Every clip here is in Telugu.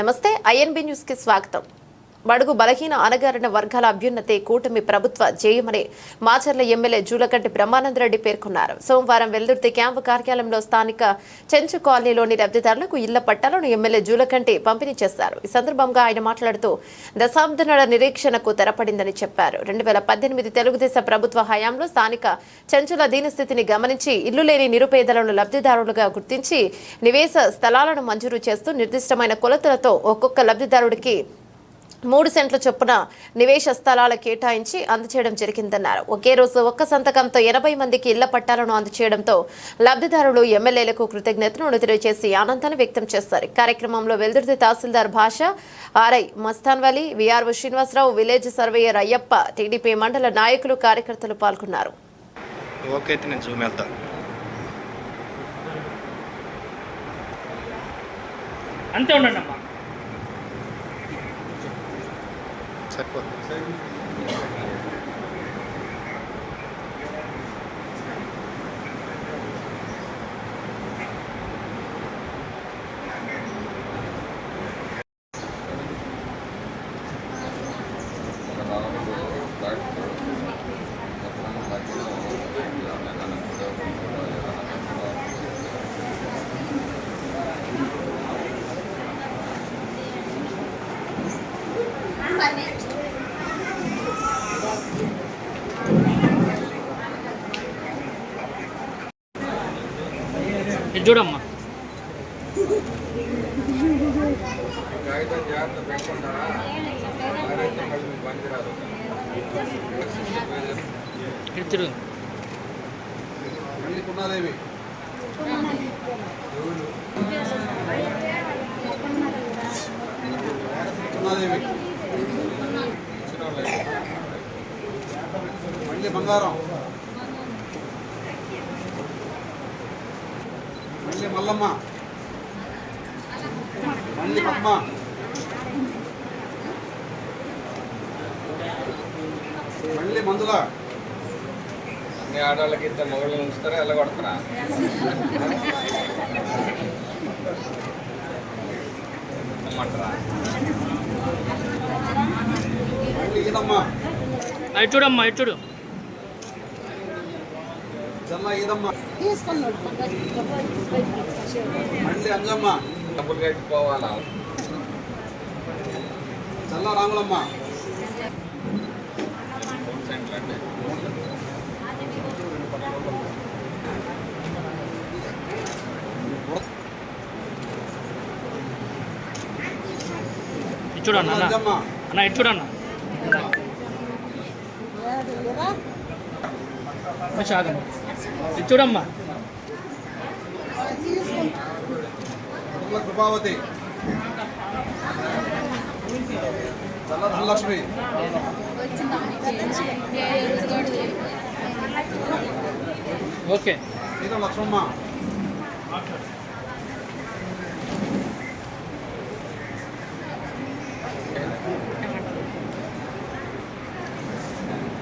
నమస్తే ఐఎన్బి న్యూస్కి స్వాగతం. బడుగు బలహీన అనగారిన వర్గాల అభ్యున్నతే కూటమి ప్రభుత్వ జయమని మాచర్ల ఎమ్మెల్యే జూలకంటి బ్రహ్మానందరెడ్డి పేర్కొన్నారు. సోమవారం వెల్దుర్తి క్యాంపు కార్యాలయంలో స్థానిక చెంచు కాలనీలోని లబ్ధిదారులకు ఇళ్ళ పట్టాలను ఎమ్మెల్యే జూలకంటి పంపిణీ చేశారు. ఈ సందర్భంగా ఆయన మాట్లాడుతూ దశాబ్దాల నిరీక్షణకు తెరపడిందని చెప్పారు. రెండు వేల పద్దెనిమిది తెలుగుదేశం ప్రభుత్వ హయాంలో స్థానిక చెంచుల దీనస్థితిని గమనించి ఇల్లు లేని నిరుపేదలను లబ్ధిదారులుగా గుర్తించి నివేశ స్థలాలను మంజూరు చేస్తూ నిర్దిష్టమైన కొలతలతో ఒక్కొక్క లబ్ధిదారుడికి మూడు సెంట్ల చొప్పున నివేశ స్థలాల కేటాయించి అందచేయడం జరిగిందన్నారు. ఒకే రోజు ఒక్క సంతకంతో ఎనభై మందికి ఇళ్ళ పట్టాలను అందచేయడంతో లబ్ధిదారులు ఎమ్మెల్యేలకు కృతజ్ఞతలు తెలియజేసి ఆనందాన్ని వ్యక్తం చేశారు. ఈ కార్యక్రమంలో వెల్దుర్తి తహసీల్దార్ Basha RI Mastan Vali VRO Srinivasarao village surveyor Ayyappa TDP మండల నాయకులు కార్యకర్తలు పాల్గొన్నారు. ఓకే అయితే నేను జూమ్ వెళ్తా. అంతే ఉండండి అమ్మా సరిపోతుంది ఇది చూడమ్మా ఇది చూడమ్మా. మళ్ళీ పున్నాదేవి పున్నాదేవి మళ్ళీ బంగారం. మళ్ళీ మల్లమ్మ. మళ్ళీ పద్మ. మళ్ళీ మందుల. మీ ఆడవాళ్ళకి ఇద్దరు మొగళ్ళు ఉంచుతారా ఎలా కొడతారా? చూడమ్మా చూడు. మళ్ళీ అంజమ్మ డబ్బులు కట్టుకోవాలా చల్ల రాములమ్మ. మూడు సెంట్లు అంటే ఇది చూడన్న అన్న అంజమ్మ అన్న ఇది చూడమ్మా. కృపావతి ధనలక్ష్మి. ఓకే. సీత లక్ష్మమ్మ.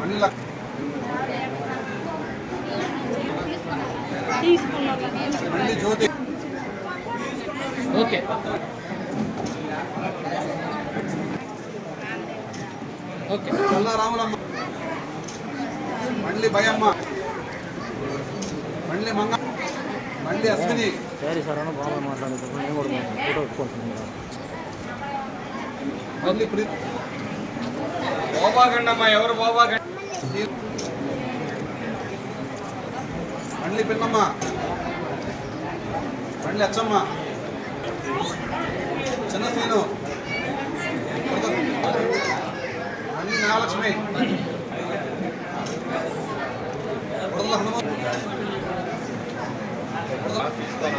మళ్ళీ లక్- మళ్ళీ జ్యోతి ఓకే ఓకే చల్ల రాములమ్మ మళ్ళీ భయమ్మ మళ్ళీ మంగ మళ్ళీ అశ్విని సరే సార్ అన్న బాగా మాట్లాడేటప్పుడు నేను కూడా ఫోటో పెట్టుకుంటున్నాను మళ్ళీ ప్రీతి బాబాగండి అమ్మా ఎవరు బాబాగండి బండ్లు పిన్నమ్మ బండ్లు అచ్చమ్మ చిన్న సీను. మళ్ళీ నాగలక్ష్మి బుడదల హనుమ తీసుకొని